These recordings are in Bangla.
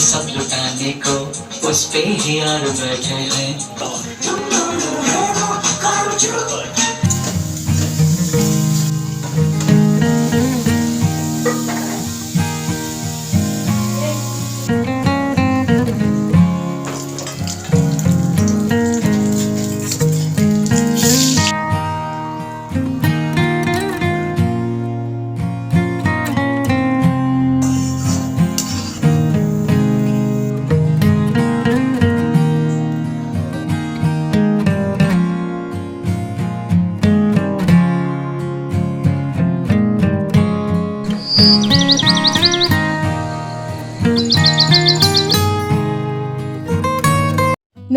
सब लुटाने को उस पे ही यार बैठे हैं।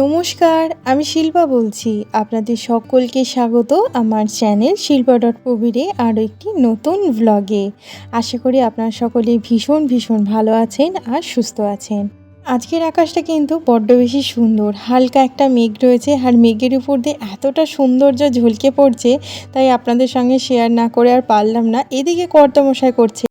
নমস্কার, আমি শিল্পা বলছি। আপনাদের সকলকে স্বাগত আমার চ্যানেল শিল্পা ডট প্রবীরে আরও একটি নতুন ভ্লগে আশা করি আপনারা সকলে ভীষণ ভীষণ ভালো আছেন আর সুস্থ আছেন। আজকের আকাশটা কিন্তু বড্ড বেশি সুন্দর। হালকা একটা মেঘ রয়েছে আর মেঘের উপর দিয়ে এতটা সৌন্দর্য ঝলকে পড়ছে, তাই আপনাদের সঙ্গে শেয়ার না করে আর পারলাম না। এদিকে কর্তামশাই করছে।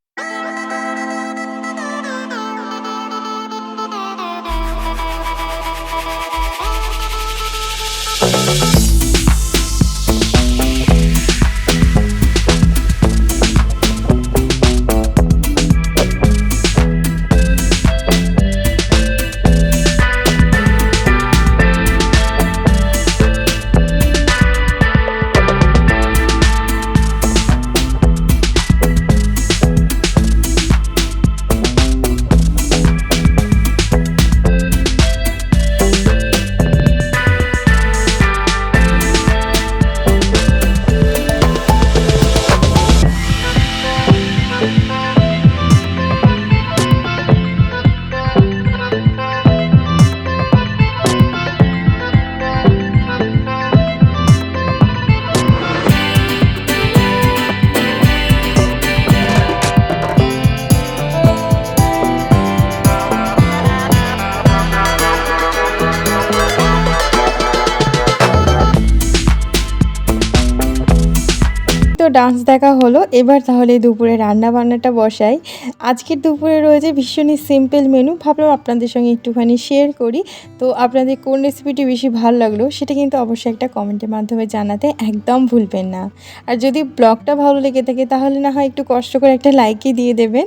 ডান্স দেখা হলো। এবার তাহলে দুপুরে রান্না বান্নাটা বসাই। আজকের দুপুরে রয়েছে ভীষণই সিম্পল মেনু ভাবলাম আপনাদের সঙ্গে একটুখানি শেয়ার করি। তো আপনাদের কোন রেসিপিটি বেশি ভালো লাগল সেটা কিন্তু অবশ্যই একটা কমেন্টের মাধ্যমে জানাতে একদম ভুলবেন না। আর যদি ব্লগটা ভালো লেগে থাকে তাহলে না হয় একটু কষ্ট করে একটা লাইকই দিয়ে দেবেন।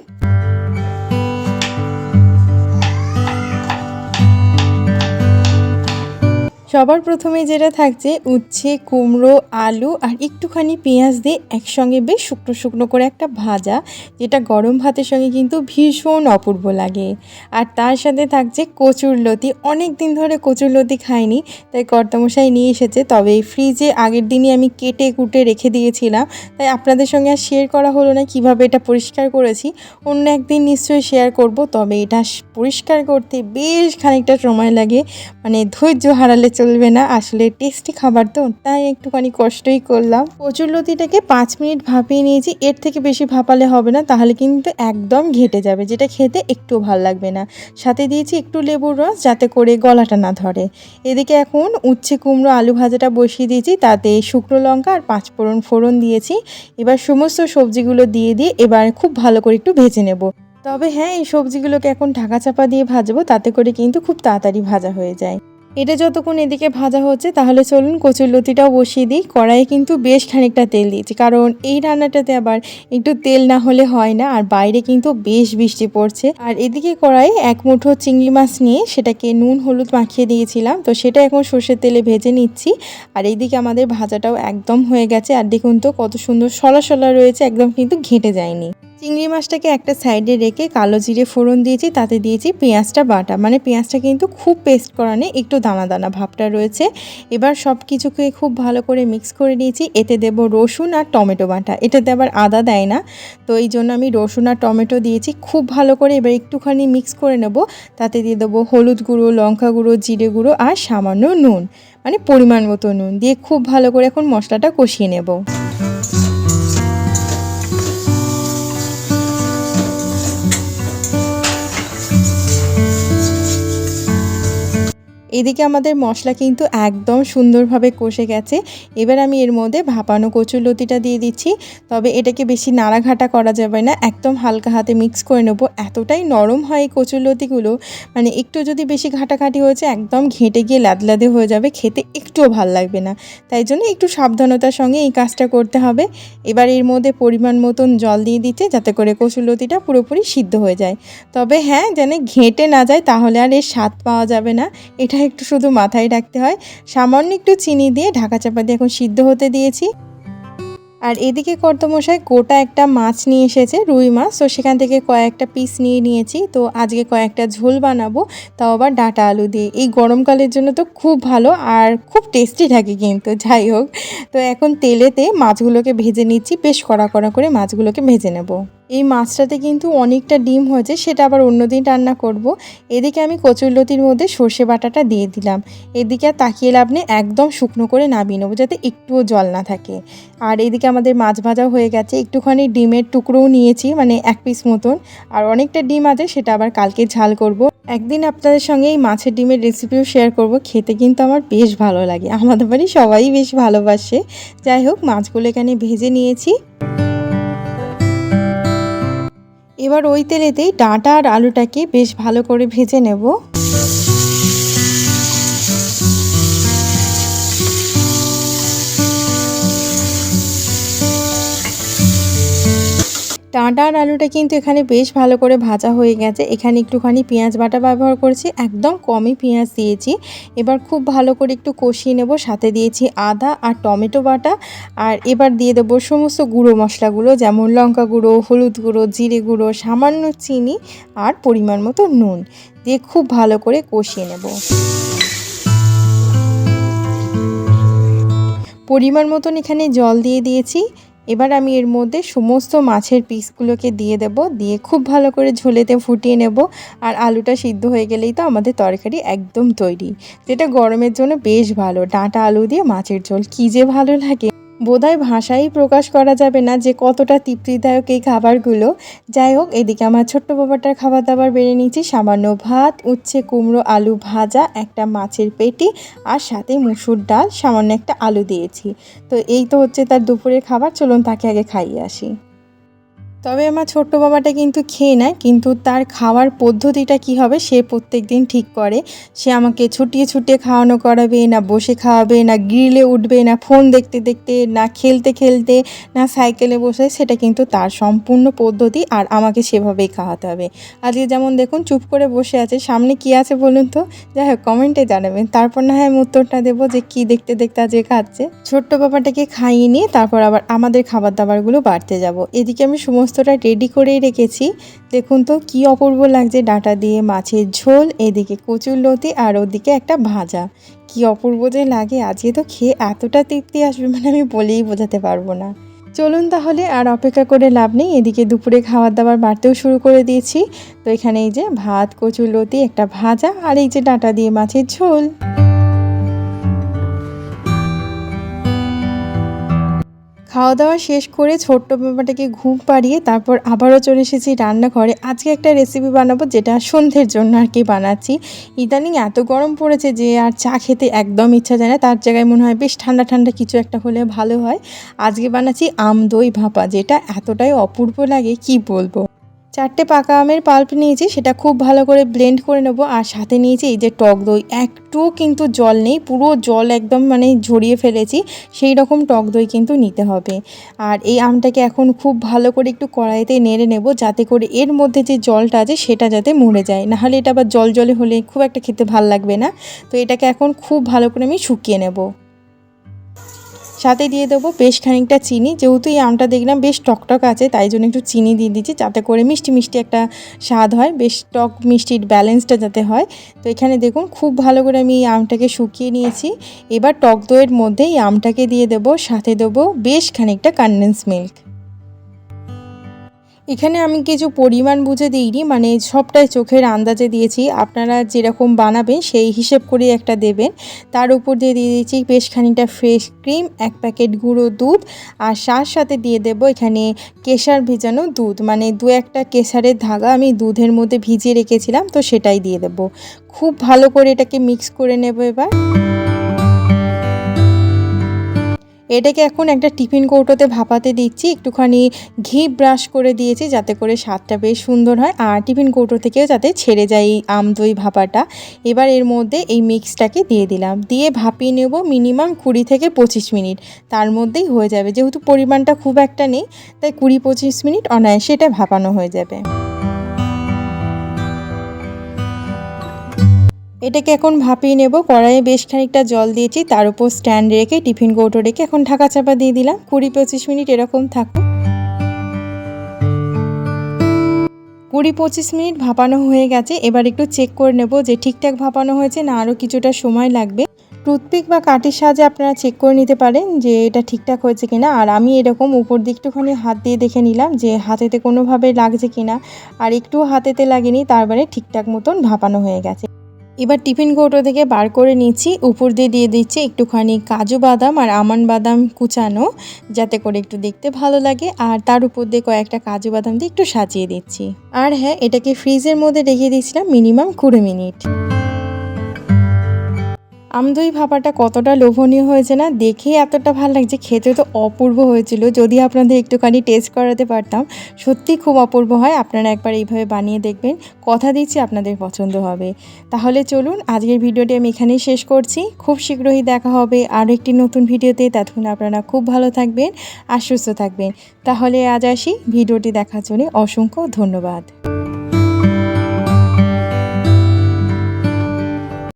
সবার প্রথমে যেটা থাকছে, উচ্ছে, কুমড়ো, আলু আর একটুখানি পেঁয়াজ দিয়ে একসঙ্গে বেশ শুকনো শুকনো করে একটা ভাজা, যেটা গরম ভাতের সঙ্গে কিন্তু ভীষণ অপূর্ব লাগে। আর তার সাথে থাকছে কচুর লতি। অনেক দিন ধরে কচুর লতি খাইনি, তাই কর্তামশাই নিয়ে এসেছে। তবে এই ফ্রিজে আগের দিনই আমি কেটে কুটে রেখে দিয়েছিলাম। তাই আপনাদের সঙ্গে আর শেয়ার করা হলো না, কীভাবে এটা পরিষ্কার করেছি। অন্য একদিন নিশ্চয়ই শেয়ার করব, তবে এটা পরিষ্কার করতে বেশ খানিকটা সময় লাগে। মানে ধৈর্য হারালে চলবে না, আসলে টেস্টি খাবার তো, তাই একটুখানি কষ্টই করলাম। কচুর লতিটাকে পাঁচ মিনিট ভাপিয়ে নিয়েছি, এর থেকে বেশি ভাপালে হবে না, তাহলে কিন্তু একদম ঘেটে যাবে, যেটা খেতে একটু ভালো লাগবে না। সাথে দিয়েছি একটু লেবুর রস, যাতে করে গলাটা না ধরে। এদিকে এখন উচ্ছে কুমড়ো আলু ভাজাটা বসিয়ে দিয়েছি, তাতে শুকনো লঙ্কা আর পাঁচ ফোড়ন ফোড়ন দিয়েছি। এবার সমস্ত সবজিগুলো দিয়ে দিয়ে এবার খুব ভালো করে একটু ভেজে নেব। তবে হ্যাঁ এই সবজিগুলোকে এখন ঢাকা চাপা দিয়ে ভাজবো, তাতে করে কিন্তু খুব তাড়াতাড়ি ভাজা হয়ে যায়। এটা যতক্ষণ এদিকে ভাজা হচ্ছে, তাহলে চলুন কচুর লতিটাও বসিয়ে দিই। কড়াইয়ে কিন্তু বেশ খানিকটা তেল দিয়েছি, কারণ এই রান্নাটাতে আবার একটু তেল না হলে হয় না, আর বাইরে কিন্তু বেশ বৃষ্টি পড়ছে। আর এদিকে কড়াই এক মুঠো চিংড়ি মাছ নিয়ে সেটাকে নুন, হলুদ মাখিয়ে দিয়েছিলাম, তো সেটা এখন সর্ষের তেলে ভেজে নিচ্ছি। আর এইদিকে আমাদের ভাজাটাও একদম হয়ে গেছে, আর দেখুন তো কত সুন্দর সলা সলা রয়েছে, একদম কিন্তু ঘেঁটে যায়নি। চিংড়ি মাছটাকে একটা সাইডে রেখে কালো জিরে ফোড়ন দিয়েছি, তাতে দিয়েছি পেঁয়াজটা বাটা। মানে পেঁয়াজটা কিন্তু খুব পেস্ট করা নেই, একটু দানা দানা ভাবটা রয়েছে। এবার সব কিছুকে খুব ভালো করে মিক্স করে নিয়েছি, এতে দেব রসুন আর টমেটো বাটা। এটাতে আবার আদা দেয় না, তো এই জন্য আমি রসুন আর টমেটো দিয়েছি। খুব ভালো করে এবার একটুখানি মিক্স করে নেব, তাতে দিয়ে দেবো হলুদ গুঁড়ো, লঙ্কা গুঁড়ো, জিরে গুঁড়ো আর সামান্য নুন মানে পরিমাণ মতো নুন দিয়ে খুব ভালো করে এখন মশলাটা কষিয়ে নেব। এদিকে আমাদের মশলা কিন্তু একদম সুন্দরভাবে কষে গেছে। এবার আমি এর মধ্যে ভাপানো কচুর লতিটা দিয়ে দিচ্ছি। তবে এটাকে বেশি নাড়াঘাটা করা যাবে না। একদম হালকা হাতে মিক্স করে নেব। এতটাই নরম হয় এই কচুর লতিগুলো। মানে একটু যদি বেশি ঘাটাঘাটি হয়েছে, একদম ঘেঁটে গিয়ে লাদলাদে হয়ে যাবে। খেতে একটুও ভালো লাগবে না। তাই জন্য একটু সাবধানতার সঙ্গে এই কাজটা করতে হবে। এবার এর মধ্যে পরিমাণ মতন জল দিয়ে দিচ্ছে, যাতে করে কচুর লতিটা পুরোপুরি সিদ্ধ হয়ে যায়। তবে হ্যাঁ যেন ঘেঁটে না যায়, তাহলে আর এর স্বাদ পাওয়া যাবে না। এটা একটু শুধু মাথায় রাখতে হয়। সামান্য একটু চিনি দিয়ে ঢাকা চাপা দিয়ে এখন সিদ্ধ হতে দিয়েছি। আর এদিকে কর্তমশাই গোটা একটা মাছ নিয়ে এসেছে, রুই মাছ। তো সেখান থেকে কয়েকটা পিস নিয়ে নিয়েছি। তো আজকে কয়েকটা ঝোল বানাবো, তাও আবার ডাটা আলু দিয়ে। এই গরমকালের জন্য তো খুব ভালো আর খুব টেস্টি থাকে কিন্তু, যাই হোক। তো এখন তেলেতে মাছগুলোকে ভেজে নিচ্ছি, বেশ কড়া কড়া করে মাছগুলোকে ভেজে নেব। এই মাছটাতে কিন্তু অনেকটা ডিম হয়েছে, সেটা আবার অন্যদিন রান্না করব। এদিকে আমি কচুরলতির মধ্যে সর্ষে বাটাটা দিয়ে দিলাম। এদিকে আর তাকিয়ে লাভ নেই, একদম শুকনো করে নামিয়ে নেব যাতে একটুও জল না থাকে। আর এদিকে আমাদের মাছ ভাজা হয়ে গেছে, একটুখানি ডিমের টুকরোও নিয়েছি মানে এক পিস মতন। আর অনেকটা ডিম আছে, সেটা আবার কালকে ঝাল করব। একদিন আপনাদের সঙ্গে এই মাছের ডিমের রেসিপিও শেয়ার করব, খেতে কিন্তু আমার বেশ ভালো লাগে। আমাদের বাড়ি সবাই বেশ ভালোবাসে। যাই হোক, মাছগুলো এখানে ভেজে নিয়েছি। এবার ওই তেলেতেই ডাঁটা আর আলুটাকে বেশ ভালো করে ভেজে নেব। ডাঁটা আর আলুটা কিন্তু এখানে বেশ ভালো করে ভাজা হয়ে গেছে। এখানে একটুখানি পেঁয়াজ বাটা ব্যবহার করেছি, একদম কমই পেঁয়াজ দিয়েছি। এবার খুব ভালো করে একটু কষিয়ে নেব, সাথে দিয়েছি আদা আর টমেটো বাটা। আর এবার দিয়ে দেবো সমস্ত গুঁড়ো মশলাগুলো, যেমন লঙ্কা গুঁড়ো, হলুদ গুঁড়ো, জিরে গুঁড়ো, সামান্য চিনি আর পরিমাণ মতো নুন দিয়ে খুব ভালো করে কষিয়ে নেব। পরিমাণ মতন এখানে জল দিয়ে দিয়েছি। এবার আমি এর মধ্যে সমস্ত মাছের পিসগুলোকে দিয়ে দেব, দিয়ে খুব ভালো করে ঝোলেতে ফুটিয়ে নেব। আর আলুটা সিদ্ধ হয়ে গেলেই তো আমাদের তরকারি একদম তৈরি। যেটা গরমের জন্য বেশ ভালো। ডাঁটা আলু দিয়ে মাছের ঝোল কী যে ভালো লাগে। বোধহয় ভাষাই প্রকাশ করা যাবে না যে কতটা তৃপ্তিদায়ক এই খাবারগুলো। যাই হোক, এদিকে আমার ছোট্ট বাবাটার খাবার দাবার বেড়ে নিয়েছি। সামান্য ভাত, উচ্ছে, কুমড়ো, আলু ভাজা, একটা মাছের পেটি আর সাথে মুসুর ডাল, সামান্য একটা আলু দিয়েছি। তো এই তো হচ্ছে তার দুপুরের খাবার, চলুন তাকে আগে খাইয়ে আসি। তবে আমার ছোট্ট বাবাটা কিন্তু খেয়ে নেয়, কিন্তু তার খাওয়ার পদ্ধতিটা কি হবে সে প্রত্যেক দিন ঠিক করে। সে আমাকে ছুটিয়ে ছুটিয়ে খাওয়ানো করাবে, না বসে খাওয়াবে, না গ্রিলে উঠবে, না ফোন দেখতে দেখতে, না খেলতে খেলতে, না সাইকেলে বসে, সেটা কিন্তু তার সম্পূর্ণ পদ্ধতি আর আমাকে সেভাবেই খাওয়াতে হবে। আজকে যেমন দেখুন, চুপ করে বসে আছে। সামনে কি আছে বলুন তো? যাই হোক, কমেন্টে জানাবেন। তারপর না হয় আমি উত্তরটা দেবো যে কি দেখতে দেখতে আজকে খাচ্ছে। ছোট্ট বাবাটাকে খাইয়ে নিয়ে তারপর আবার আমাদের খাবার দাবারগুলো বাড়তে যাব। এদিকে আমি সমস্তটা রেডি করেই রেখেছি। দেখুন তো কি অপূর্ব লাগছে ডাটা দিয়ে, মাছের ঝোল, এদিকে কচুর লতি আর ওদিকে একটা ভাজা। কি অপূর্ব যে লাগে, আজকে তো খেয়ে এতটা তৃপ্তি আসবে মানে আমি বলেই বোঝাতে পারব না। চলুন তাহলে আর অপেক্ষা করে লাভ নেই, এদিকে দুপুরে খাবার দাবার বাড়তেও শুরু করে দিয়েছি। তো এখানে এই যে ভাত, কচুর লতি, একটা ভাজা আর এই যে ডাটা দিয়ে মাছের ঝোল। খাওয়া দাওয়া শেষ করে ছোট্ট বাবাটাকে ঘুম পাড়িয়ে তারপর আবারও চলে এসেছি রান্নাঘরে। আজকে একটা রেসিপি বানাবো যেটা সন্ধ্যের জন্য আর কি বানাচ্ছি। ইদানিং এত গরম পড়েছে যে আর চা খেতে একদম ইচ্ছা যায় না। তার জায়গায় মনে হয় বেশ ঠান্ডা ঠান্ডা কিছু একটা হলে ভালো হয়। আজকে বানাচ্ছি আম দই ভাপা, যেটা এতটাই অপূর্ব লাগে, কি বলব? চারটে পাকা আমের পাল্প নিয়েছি, সেটা খুব ভালো করে ব্লেন্ড করে নেব। আর সাথে নিয়েছি এই যে টক দই। একটুও কিন্তু জল নেই, পুরো জল একদম মানে ঝরিয়ে ফেলেছি, সেই রকম টক দই কিন্তু নিতে হবে। আর এই আমটাকে এখন খুব ভালো করে একটু কড়াইতে নেড়ে নেব, যাতে করে এর মধ্যে যে জলটা আছে, সেটা যাতে মরে যায়। নাহলে এটা আবার জল জলে হলে খুব একটা খেতে ভালো লাগবে না। তো এটাকে এখন খুব ভালো করে আমি শুকিয়ে নেব। সাথে দিয়ে দেবো বেশ খানিকটা চিনি। যেহেতু এই আমটা দেখলাম বেশ টকটক আছে, তাই জন্য একটু চিনি দিয়ে দিচ্ছি। যাতে করে মিষ্টি মিষ্টি একটা স্বাদ হয়, বেশ টক মিষ্টির ব্যালেন্সটা যাতে হয়। তো এখানে দেখুন, খুব ভালো করে আমি এই আমটাকে শুকিয়ে নিয়েছি। এবার টক দইয়ের মধ্যে এই আমটাকে দিয়ে দেবো, সাথে দেবো বেশ খানিকটা কন্ডেন্স মিল্ক এখানে আমি কিছু পরিমাণ বুঝে দিইনি মানে সবটাই চোখের আন্দাজে দিয়েছি। আপনারা যেরকম বানাবেন সেই হিসেব করে একটা দেবেন। তার উপর দিয়ে দিয়ে দিয়েছি বেশ খানিকটা ফ্রেশ ক্রিম এক প্যাকেট গুঁড়ো দুধ, আর সার সাথে দিয়ে দেব এখানে কেশার ভেজানো দুধ। মানে দু একটা কেশারের ধাগা আমি দুধের মধ্যে ভিজিয়ে রেখেছিলাম, তো সেটাই দিয়ে দেব। খুব ভালো করে এটাকে মিক্স করে নেব এবার। এটাকে এখন একটা টিফিন কৌটোতে ভাপাতে দিচ্ছি। একটুখানি ঘি ব্রাশ করে দিয়েছি যাতে করে স্বাদটা বেশ সুন্দর হয়। আর টিফিন কৌটো থেকেও যাতে ছেড়ে যায় এই আম দই ভাপাটা। এবার এর মধ্যে এই মিক্সটাকে দিয়ে দিলাম। দিয়ে ভাপিয়ে নেব মিনিমাম কুড়ি থেকে পঁচিশ মিনিট। তার মধ্যেই হয়ে যাবে। যেহেতু পরিমাণটা খুব একটা নেই, তাই কুড়ি পঁচিশ মিনিট অনায়াসে এটা ভাপানো হয়ে যাবে। এটাকে এখন ভাপিয়ে নেব। কড়াইয়ে বেশ খানিকটা জল দিয়েছি, তার উপর স্ট্যান্ড রেখে টিফিন কৌটো রেখে এখন ঢাকা চাপা দিয়ে দিলাম। কুড়ি পঁচিশ মিনিট এরকম থাকুক। কুড়ি পঁচিশ মিনিট ভাপানো হয়ে গেছে। এবার একটু চেক করে নেব যে ঠিকঠাক ভাপানো হয়েছে না আরও কিছুটা সময় লাগবে। টুথপিক বা কাঠির সাহায্যে আপনারা চেক করে নিতে পারেন যে এটা ঠিকঠাক হয়েছে কিনা। আর আমি এরকম উপর দিক একটুখানি হাত দিয়ে দেখে নিলাম যে হাতেতে কোনোভাবে লাগছে কিনা। আর একটু হাতেতে লাগেনি, তারপরে ঠিকঠাক মতন ভাপানো হয়ে গেছে। এবার টিফিন কৌটো থেকে বার করে নিচ্ছি। উপর দিয়ে দিয়ে দিচ্ছি একটুখানি কাজু বাদাম আর আমন বাদাম কুচানো, যাতে করে একটু দেখতে ভালো লাগে। আর তার উপর দিয়ে কয়েকটা কাজু বাদাম দিয়ে একটু সাজিয়ে দিচ্ছি। আর হ্যাঁ এটাকে ফ্রিজের মধ্যে রেখে দিয়েছিলাম মিনিমাম কুড়ি মিনিট। আমদই ভাপাটা কতটা লোভনীয় হয়েছে না? দেখেই এতটা ভালো লাগছে। খেতে তো অপূর্ব হয়েছিল। যদি আপনাদের একটুখানি টেস্ট করাতে পারতাম, সত্যি খুব অপূর্ব হয়। আপনারা একবার এইভাবে বানিয়ে দেখবেন। কথা দিচ্ছি, আপনাদের পছন্দ হবে। তাহলে চলুন, আজকের ভিডিওটি আমি এখানেই শেষ করছি। খুব শীঘ্রই দেখা হবে আরও একটি নতুন ভিডিওতে। ততক্ষণ আপনারা খুব ভালো থাকবেন আর সুস্থ থাকবেন। তাহলে আজ আসি। ভিডিওটি দেখার জন্য অসংখ্য ধন্যবাদ।